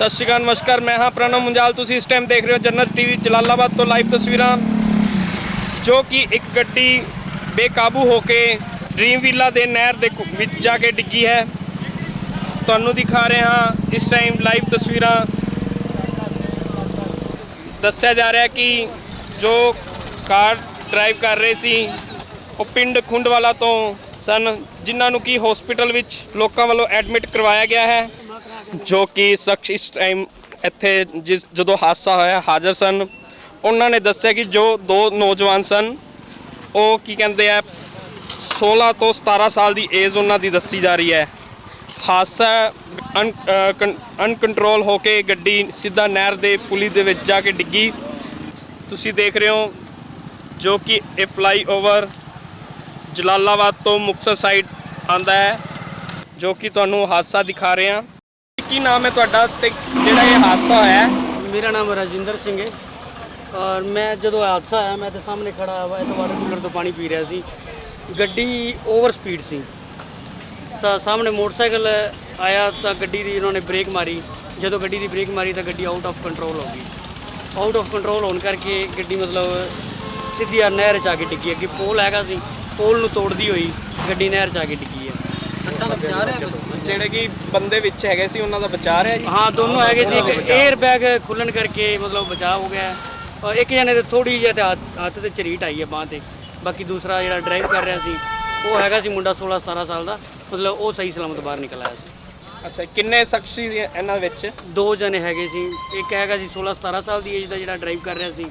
ਸਤਿ ਸ਼੍ਰੀ ਅਕਾਲ, ਨਮਸਕਾਰ। ਮੈਂ ਹਾਂ ਪ੍ਰਣਵ ਮੁੰਜਾਲ। ਤੁਸੀਂ ਇਸ ਟਾਈਮ ਦੇਖ ਰਹੇ ਹੋ ਜੰਨਤ ਟੀਵੀ ਜਲਾਲਾਬਾਦ ਤੋਂ ਲਾਈਵ ਤਸਵੀਰਾਂ, ਜੋ ਕਿ ਇੱਕ ਗੱਡੀ ਬੇਕਾਬੂ ਹੋ ਕੇ ਡ੍ਰੀਮ ਵੀਲਾ ਦੇ ਨਹਿਰ ਦੇ ਵਿੱਚ ਜਾ ਕੇ ਡਿੱਗੀ ਹੈ। ਤੁਹਾਨੂੰ ਦਿਖਾ ਰਹੇ ਹਾਂ ਇਸ ਟਾਈਮ ਲਾਈਵ ਤਸਵੀਰਾਂ। ਦੱਸਿਆ ਜਾ ਰਿਹਾ ਕਿ ਜੋ ਕਾਰ ਡਰਾਈਵ ਕਰ ਰਹੇ ਸੀ, ਉਹ ਪਿੰਡ ਖੁੰਡਵਾਲਾ ਤੋਂ ਸਨ, ਜਿਨ੍ਹਾਂ ਨੂੰ ਕਿ ਹਸਪੀਟਲ ਵਿੱਚ ਲੋਕਾਂ ਵੱਲੋਂ ਐਡਮਿਟ ਕਰਵਾਇਆ ਗਿਆ ਹੈ। ਜੋ ਕਿ ਸ਼ਖਸ ਇਸ ਟਾਈਮ ਇੱਥੇ ਜਿਸ ਜਦੋਂ ਹਾਦਸਾ ਹੋਇਆ, ਹਾਜ਼ਰ ਸਨ। ਉਹਨਾਂ ਨੇ ਦੱਸਿਆ ਕਿ ਜੋ ਦੋ ਨੌਜਵਾਨ ਸਨ, ਉਹ ਕੀ ਕਹਿੰਦੇ ਆ 16 ਤੋਂ 17 ਸਾਲ ਦੀ ਏਜ ਉਹਨਾਂ ਦੀ ਦੱਸੀ ਜਾ ਰਹੀ ਹੈ। ਹਾਦਸਾ ਅਨਕੰਟਰੋਲ ਹੋ ਕੇ ਗੱਡੀ ਸਿੱਧਾ ਨਹਿਰ ਦੇ ਪੁਲੀ ਦੇ ਵਿੱਚ ਜਾ ਕੇ ਡਿੱਗੀ। ਤੁਸੀਂ ਦੇਖ ਰਹੇ ਹੋ ਜੋ ਕਿ ਇਹ ਫਲਾਈਓਵਰ ਜਲਾਲਾਬਾਦ ਤੋਂ ਮੁਕਤਸਰ ਸਾਈਡ ਆਂਦਾ ਹੈ, ਜੋ ਕਿ ਤੁਹਾਨੂੰ ਹਾਦਸਾ ਦਿਖਾ ਰਹੇ। ਹਾਂ ਕੀ ਨਾਮ ਹੈ ਤੁਹਾਡਾ ਤੇ ਜਿਹੜਾ ਇਹ ਹਾਦਸਾ ਹੋਇਆ? ਹੈ? ਮੇਰਾ ਨਾਮ ਰਾਜਿੰਦਰ ਸਿੰਘ ਹੈ ਔਰ ਮੈਂ ਜਦੋਂ ਹਾਦਸਾ ਆਇਆ ਮੈਂ ਤੇ ਸਾਹਮਣੇ ਖੜਾ ਹੋਇਆ ਤਾਂ ਵਾਟਰ ਕੂਲਰ ਤੋਂ ਪਾਣੀ ਪੀ ਰਿਹਾ ਸੀ। ਗੱਡੀ ਓਵਰ ਸਪੀਡ ਸੀ। ਤਾਂ ਸਾਹਮਣੇ ਮੋਟਰਸਾਈਕਲ ਆਇਆ ਤਾਂ ਗੱਡੀ ਦੀ ਉਹਨਾਂ ਨੇ ਬ੍ਰੇਕ ਮਾਰੀ। ਜਦੋਂ ਗੱਡੀ ਦੀ ਬ੍ਰੇਕ ਮਾਰੀ ਤਾਂ ਗੱਡੀ ਆਊਟ ਆਫ ਕੰਟਰੋਲ ਹੋ ਗਈ। ਆਊਟ ਆਫ ਕੰਟਰੋਲ ਹੋਣ ਕਰਕੇ ਗੱਡੀ ਮਤਲਬ ਸਿੱਧੀ ਆ ਨਹਿਰ 'ਚ ਆ ਕੇ ਡਿੱਗੀ। ਅੱਗੇ ਪੋਲ ਹੈਗਾ ਸੀ, ਪੋਲ ਨੂੰ ਤੋੜਦੀ ਹੋਈ ਗੱਡੀ ਨਹਿਰ 'ਚ ਆ ਕੇ ਡਿੱਗੀ ਹੈ। ਜਿਹੜੇ ਕਿ ਬੰਦੇ ਵਿੱਚ ਹੈਗੇ ਸੀ ਉਹਨਾਂ ਦਾ ਬਚਾ ਰਿਹਾ ਜੀ? ਹਾਂ ਦੋਨੋਂ ਹੈਗੇ ਸੀ। ਇੱਕ 에ਅਰ ਬੈਗ ਖੁੱਲਣ ਕਰਕੇ ਮਤਲਬ ਬਚਾਅ ਹੋ ਗਿਆ। ਔਰ ਇੱਕ ਜਣੇ ਤੇ ਥੋੜੀ ਜਿਹੀ ਤੇ ਹੱਥ ਤੇ ਝਰੀਟ ਆਈ ਹੈ ਬਾਂਹ ਤੇ। ਬਾਕੀ ਦੂਸਰਾ ਜਿਹੜਾ ਡਰਾਈਵ ਕਰ ਰਿਹਾ ਸੀ ਉਹ ਹੈਗਾ ਸੀ ਮੁੰਡਾ 16 17 ਸਾਲ ਦਾ। ਮਤਲਬ ਉਹ ਸਹੀ ਸਲਾਮਤ ਬਾਹਰ ਨਿਕਲ ਆਇਆ ਸੀ। ਅੱਛਾ ਕਿੰਨੇ ਸ਼ਖਸ ਇਹਨਾਂ ਵਿੱਚ? ਦੋ ਜਣੇ ਹੈਗੇ ਸੀ। ਇੱਕ ਹੈਗਾ ਸੀ 16 17 ਸਾਲ ਦੀ ਏਜ ਦਾ ਜਿਹੜਾ ਡਰਾਈਵ ਕਰ ਰਿਹਾ ਸੀ।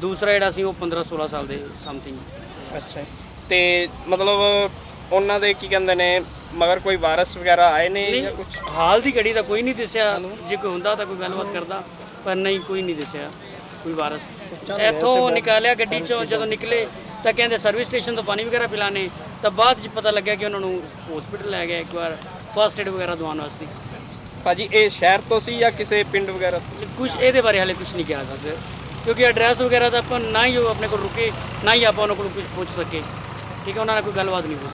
ਦੂਸਰਾ ਜਿਹੜਾ ਸੀ ਉਹ 15 16 ਸਾਲ ਦੇ ਸਮਥਿੰਗ ਅੱਛਾ। ਤੇ ਮਤਲਬ ਉਹਨਾਂ ਦੇ ਕੀ ਕਹਿੰਦੇ ਨੇ ਮਗਰ ਕੋਈ ਵਾਰਸ ਵਗੈਰਾ ਆਏ ਨੇ ਜਾਂ ਕੁਝ ਹਾਲ ਦੀ ਘੜੀ ਤਾਂ ਕੋਈ ਨਹੀਂ ਦਿਸਿਆ। ਜੇ ਕੋਈ ਹੁੰਦਾ ਤਾਂ ਕੋਈ ਗੱਲਬਾਤ ਕਰਦਾ ਪਰ ਨਹੀਂ ਕੋਈ ਨਹੀਂ ਦਿਸਿਆ ਕੋਈ ਵਾਰਸ। ਇੱਥੋਂ ਨਿਕਾਲਿਆ ਗੱਡੀ ਚੋਂ ਜਦੋਂ ਨਿਕਲੇ ਤਾਂ ਕਹਿੰਦੇ ਸਰਵਿਸ ਸਟੇਸ਼ਨ ਤੋਂ ਪਾਣੀ ਵਗੈਰਾ ਪਿਲਾਣੇ ਤਾਂ ਬਾਅਦ ਚ ਪਤਾ ਲੱਗਿਆ ਕਿ ਉਹਨਾਂ ਨੂੰ ਹਸਪੀਟਲ ਲੈ ਗਏ ਇੱਕ ਵਾਰ ਫਸਟ ਏਡ ਵਗੈਰਾ ਦਵਾਉਣ ਵਾਸਤੇ। ਭਾਜੀ ਇਹ ਸ਼ਹਿਰ ਤੋਂ ਸੀ ਜਾਂ ਕਿਸੇ ਪਿੰਡ ਵਗੈਰਾ ਤੋਂ? ਕੁਝ ਇਹਦੇ ਬਾਰੇ ਹਾਲੇ ਕੁਝ ਨਹੀਂ ਕਿਹਾ ਸਕਦੇ ਕਿਉਂਕਿ ਐਡਰੈਸ ਵਗੈਰਾ ਤਾਂ ਆਪਾਂ ਨਾ ਹੀ ਉਹ ਆਪਣੇ ਕੋਲ ਰੁਕੇ ਨਾ ਹੀ ਆਪਾਂ ਉਹਨਾਂ ਕੋਲ ਕੁਝ ਪੁੱਛ ਸਕੇ। ਠੀਕ ਹੈ ਉਹਨਾਂ ਨਾਲ ਕੋਈ ਗੱਲਬਾਤ ਨਹੀਂ ਹੋ